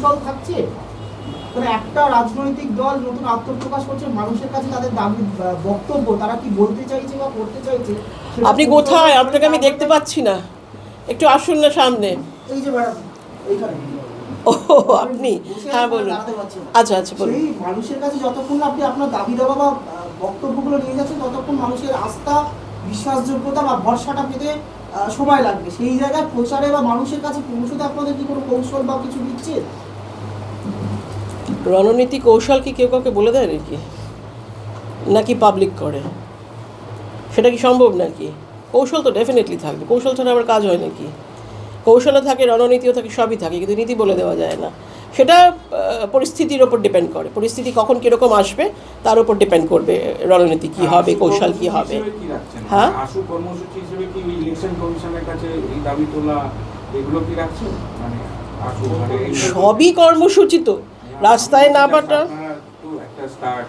কৌশল থাকছে? মানে একটা রাজনৈতিক দল নতুন আত্মপ্রকাশ করছে মানুষের কাছে তাদের দাবি বক্তব্য তারা কি বলতে চাইছে বা করতে চাইছে? আপনি কোথায়? আপনাকে আমি দেখতে পাচ্ছি না। একটু আসুন না সামনে। এই যে ম্যাডাম এইখানে। ও আপনি? হ্যাঁ বলুন। আচ্ছা আচ্ছা বলুন। মানুষের কাছে যতক্ষণ আপনি আপনার দাবি দাবা বা বক্তব্যগুলো নিয়ে যাচ্ছেন ততক্ষণ মানুষের আস্থা বিশ্বাসযোগ্যতা বা ভরসাটা পেতে সময় লাগবে। সেই জায়গায় প্রচারে বা মানুষের কাছে পৌঁছতে আপনাদের কি কোনো কৌশল বা কিছু দিচ্ছে? রণনীতি কৌশল কি কেউ কাউকে বলে দেয় নাকি? নাকি পাবলিক করে? সেটা কি সম্ভব নাকি? কৌশল তো ডেফিনেটলি থাকবে। কৌশল ছাড়া আবার কাজ হয় নাকি? কৌশলও থাকে, রণনীতিও থাকে, সবই থাকে, কিন্তু নীতি বলে দেওয়া যায় না। সেটা পরিস্থিতির ওপর ডিপেন্ড করে। পরিস্থিতি কখন কীরকম আসবে তার উপর ডিপেন্ড করবে রণনীতি কী হবে কৌশল কী হবে? হ্যাঁ? মানে মানে সবই কর্মসূচি তো। রাস্তায় একটা স্টার্ট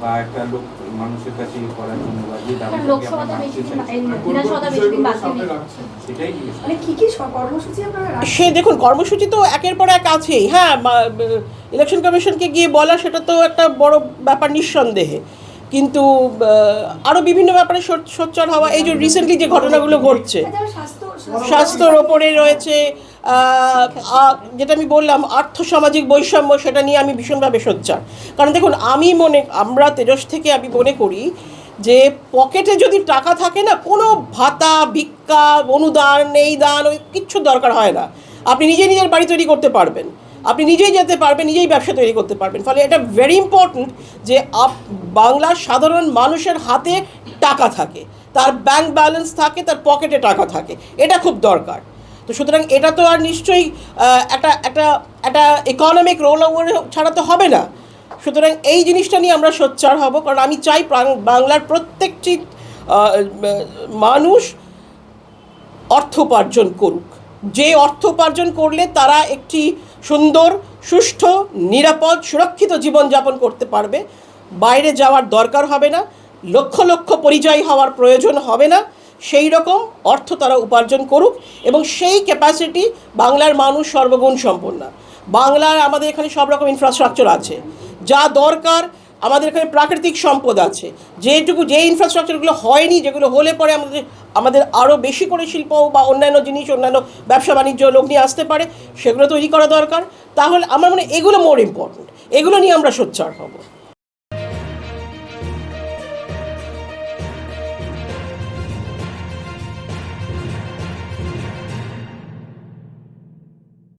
বা একটা লোক মানুষের কাছে ইয়ে করার জন্য বা যে বাকি নেই সেটাই মানে কি কি কর্মসূচি আপনারা সে দেখুন কর্মসূচি তো একের পর এক আছেই। হ্যাঁ ইলেকশন কমিশনকে গিয়ে বলা সেটা তো একটা বড় ব্যাপার নিঃসন্দেহে। কিন্তু আরও বিভিন্ন ব্যাপারে সোচ- সোচ্চার হওয়া এই যে রিসেন্টলি যে ঘটনাগুলো ঘটছে এছাড়া স্বাস্থ্যর ওপরে রয়েছে যেটা আমি বললাম, আর্থ সামাজিক বৈষম্য, সেটা নিয়ে আমি ভীষণভাবে সোচ্চার কারণ দেখুন, আমি মনে, আমরা তেজস থেকে আমি মনে করি যে, পকেটে যদি টাকা থাকে না, কোনো ভাতা, ভিক্ষা, অনুদান এই দান, ওই কিচ্ছু দরকার হয় না। আপনি নিজে নিজের বাড়ি তৈরি করতে পারবেন। আপনি নিজেই যেতে পারবেন, নিজেই ব্যবসা তৈরি করতে পারবেন। ফলে এটা ভেরি ইম্পর্ট্যান্ট যে, আপ, বাংলার সাধারণ মানুষের হাতে টাকা থাকে। তার ব্যাংক ব্যালেন্স থাকে, তার পকেটে টাকা থাকে। এটা খুব দরকার। তো সুতরাং এটা তো আর নিশ্চয়ই একটা একটা একটা ইকোনমিক রোল ওভার ছাড়া তো হবে না। সুতরাং এই জিনিসটা নিয়ে আমরা সোচ্চার হব, কারণ আমি চাই বাংলার প্রত্যেকটি মানুষ অর্থ উপার্জন করুক। যে অর্থ উপার্জন করলে তারা একটি সুন্দর, সুষ্ঠু, নিরাপদ, সুরক্ষিত জীবনযাপন করতে পারবে। বাইরে যাওয়ার দরকার হবে না, লক্ষ লক্ষ পরিযায়ী হওয়ার প্রয়োজন হবে না। সেই রকম অর্থ তারা উপার্জন করুক এবং সেই ক্যাপাসিটি বাংলার মানুষ সর্বগুণ সম্পন্ন। বাংলার আমাদের এখানে সব রকম ইনফ্রাস্ট্রাকচার আছে। যা দরকার, আমাদের এখানে প্রাকৃতিক সম্পদ আছে। যেটুকু, যে ইনফ্রাস্ট্রাকচারগুলো হয়নি, যেগুলো হলে পরে আমাদের আমাদের আরও বেশি করে শিল্প বা অন্যান্য জিনিস, অন্যান্য ব্যবসা বাণিজ্য লোক নিয়ে আসতে পারে, সেগুলো তৈরি করা দরকার। তাহলে আমার মনে এগুলো মোর ইম্পর্ট্যান্ট এগুলো নিয়ে আমরা সোচ্চার হব।